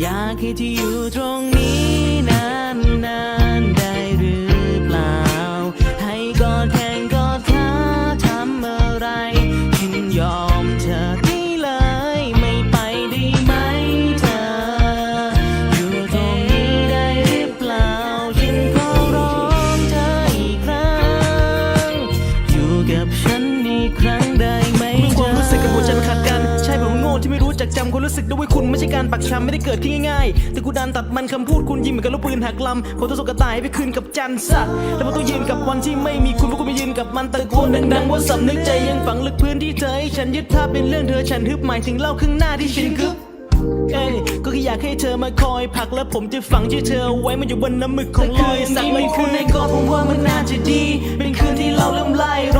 อยากให้ที่อยู่ตรงนี้นานๆ ที่ไม่รู้จักจำความรู้สึกด้วยคุณไม่ใช่การปักช้ำไม่ได้เกิดขึ้นง่ายๆ แต่กูดันตัดมันคำพูดคุณยิ้มเหมือนกับลูกปืนหักลำผมต้องส่งกตายไปคืนกับจันทร์สัตว์แล้วผมต้องยืนกับวันที่ไม่มีคุณเพราะกูไม่ยืนกับมันตะโกนดังๆว่าสำนึกใจยังฝังลึกพื้นที่เธอให้ฉันยึดภาพเป็นเรื่องเธอฉันฮึบหมายถึงเล่าข้างหน้าที่ฉันกึบเอ้ยก็แค่อยากให้เธอมาคอยผักและผมจะฝังชื่อเธอเอาไว้มันอยู่บนน้ำหมึกของรอยสักไม่คืนในกอดผมว่ามันน่าจะดี เป็นคืนที่เราเริ่มไล่ร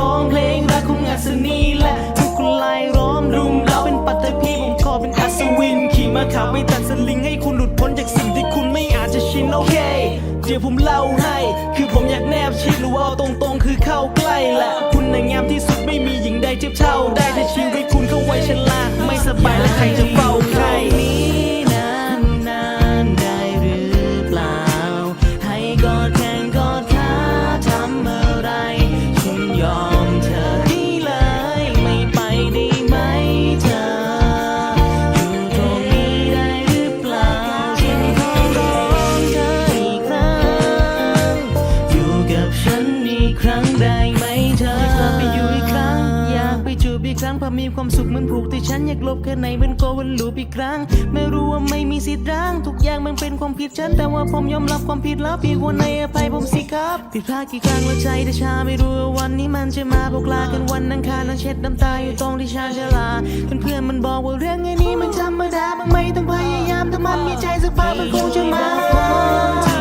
จากสิ่งที่คุณไม่อาจจะชินโอเคเดี๋ยวผมเล่าให้ คือผมอยากแนบชิดหรือว่าตรงๆ คือเข้าใกล้แหละคุณในงามที่สุดไม่มีหญิงใดเทียบเท่าได้แต่ชีวิตคุณเข้าไว้ฉันลากไม่สบายและใครจะ ไหมเธออยากกลับไปอยู่อีกครั้ง อยากไปจูบอีกครั้งเพราะมีความสุขเหมันผูกที่ฉันอยากลบแค่ไหนมันก็วนลูปอีกครั้ง ไม่รู้ว่าไม่มีสิทธิ์ร้าง ทุกอย่างมันเป็นความผิดฉัน แต่ว่าผมยอมรับความผิดแล้วเพียงวันในอภัยผมสิครับผิดพลาดกี่ครั้งแล้วใจแต่ชาไม่รู้ว่าวันนี้มันจะมาพวกลากันวันอังคารนั่งเช็ดน้ำตาอยู่ตรงที่ชาชลาเพื่อนๆมันบอกว่าเรื่องอันนี้มันธรรมดามันไม่ต้องพยายามถ้ามันมีใจสักพักมันคงจะมา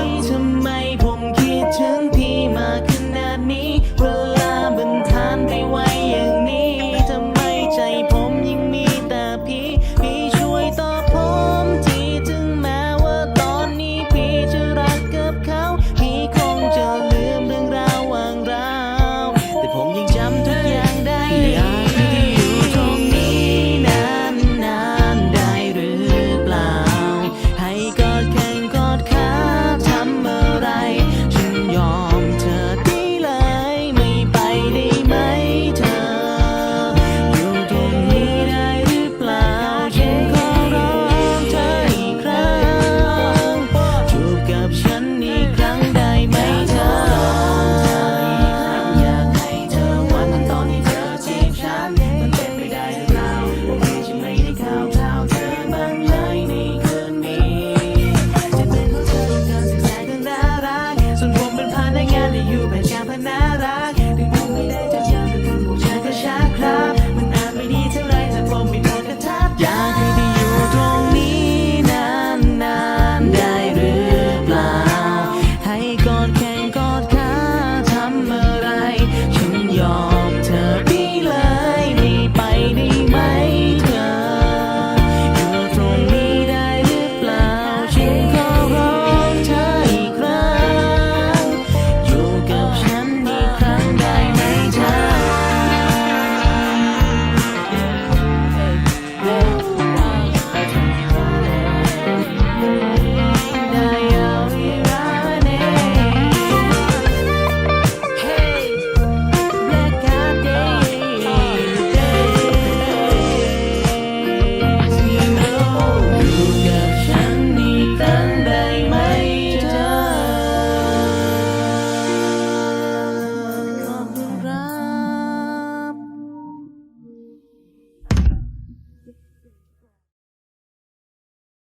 young.